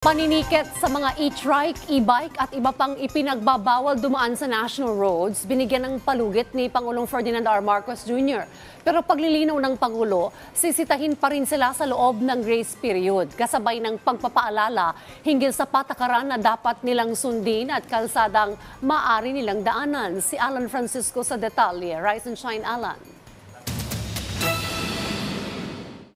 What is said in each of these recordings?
Paniniket sa mga e-trike, e-bike at iba pang ipinagbabawal dumaan sa national roads, binigyan ng palugit ni Pangulong Ferdinand R. Marcos Jr. Pero paglilinaw ng Pangulo, sisitahin pa rin sila sa loob ng grace period, kasabay ng pagpapaalala hinggil sa patakaran na dapat nilang sundin at kalsadang maari nilang daanan. Si Alan Francisco sa detalye. Rise and shine, Alan.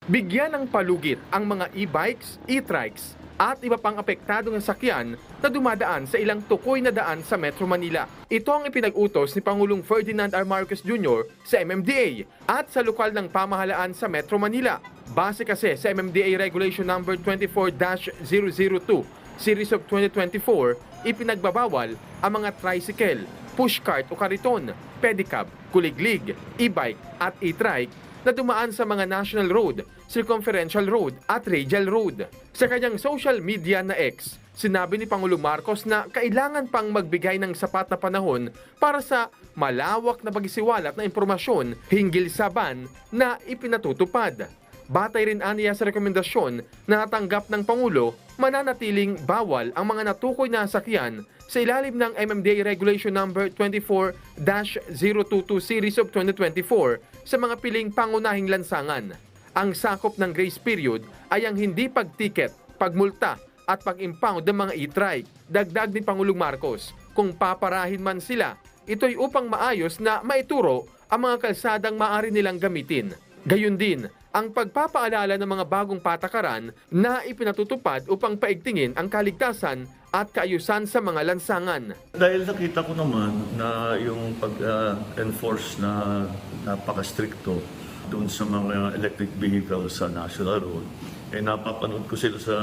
Bigyan ng palugit ang mga e-bikes, e-trikes at iba pang apektadong sasakyan na dumadaan sa ilang tukoy na daan sa Metro Manila. Ito ang ipinag-utos ni Pangulong Ferdinand R. Marcos Jr. sa MMDA at sa lokal ng pamahalaan sa Metro Manila. Base kasi sa MMDA Regulation Number 24-002 Series of 2024, ipinagbabawal ang mga tricycle, pushcart o kariton, pedicab, kuliglig, e-bike at e-trike na dumaan sa mga national road, circumferential road at radial road. Sa kanyang social media na X, sinabi ni Pangulong Marcos na kailangan pang magbigay ng sapat na panahon para sa malawak na pagisiwalat na impormasyon hinggil sa ban na ipinatutupad. Batay rin aniya sa rekomendasyon na natanggap ng Pangulo, mananatiling bawal ang mga natukoy na sakyan sa ilalim ng MMDA Regulation Number 24-022 Series of 2024 sa mga piling pangunahing lansangan. Ang sakop ng grace period ay ang hindi pagtiket, pagmulta at pag-impound ng mga e-trike. Dagdag ni Pangulong Marcos, kung paparahin man sila, ito'y upang maayos na maituro ang mga kalsadang maaari nilang gamitin. Gayun din, ang pagpapaalala ng mga bagong patakaran na ipinatutupad upang paigtingin ang kaligtasan at kaayusan sa mga lansangan. Dahil nakita ko naman na yung pag-enforce na napaka-stricto doon sa mga electric vehicles sa national road, eh napapanood ko sila sa,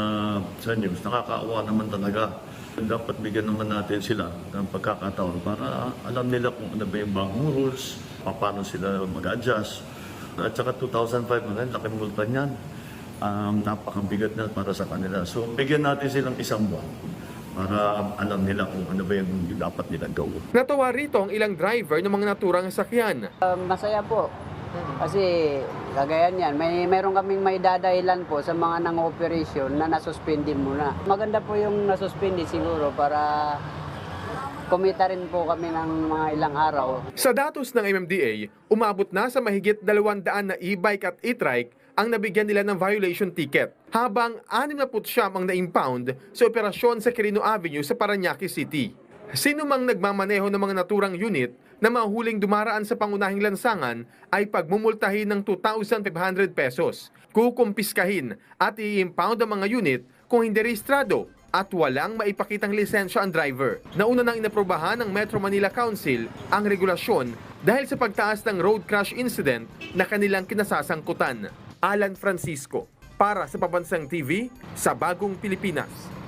sa news, nakakaawa naman talaga. Dapat bigyan naman natin sila ng pagkakataon para alam nila kung ano ba yung bagong rules, paano sila mag-adjust. At saka 2005 na rin, laking multa niyan. Um, napakabigat na para sa kanila. So, bigyan natin silang isang buwan para alam nila kung ano ba yung dapat nilang gawin. Natawa rito ang ilang driver ng mga naturang sakyan. Uh, masaya po. Kasi kagaya niyan, may meron kaming may dadahilan po sa mga nang operation na nasuspindi muna. Maganda po yung nasuspindi siguro para kumita rin po kami ng mga ilang araw. Sa datos ng MMDA, umabot na sa mahigit 200 na e-bike at e-trike ang nabigyan nila ng violation ticket, habang 69 ang na-impound sa operasyon sa Quirino Avenue sa Paranaque City. Sino mang nagmamaneho ng mga naturang unit na mahuling dumaraan sa pangunahing lansangan ay pagmumultahin ng 2,500 pesos, kukumpiskahin at i-impound ang mga unit kung hindi rehistrado at walang maipakitang lisensya ang driver. Nauna nang inaprobahan ng Metro Manila Council ang regulasyon dahil sa pagtaas ng road crash incident na kanilang kinasasangkutan. Alan Francisco, para sa Pabansang TV, sa Bagong Pilipinas.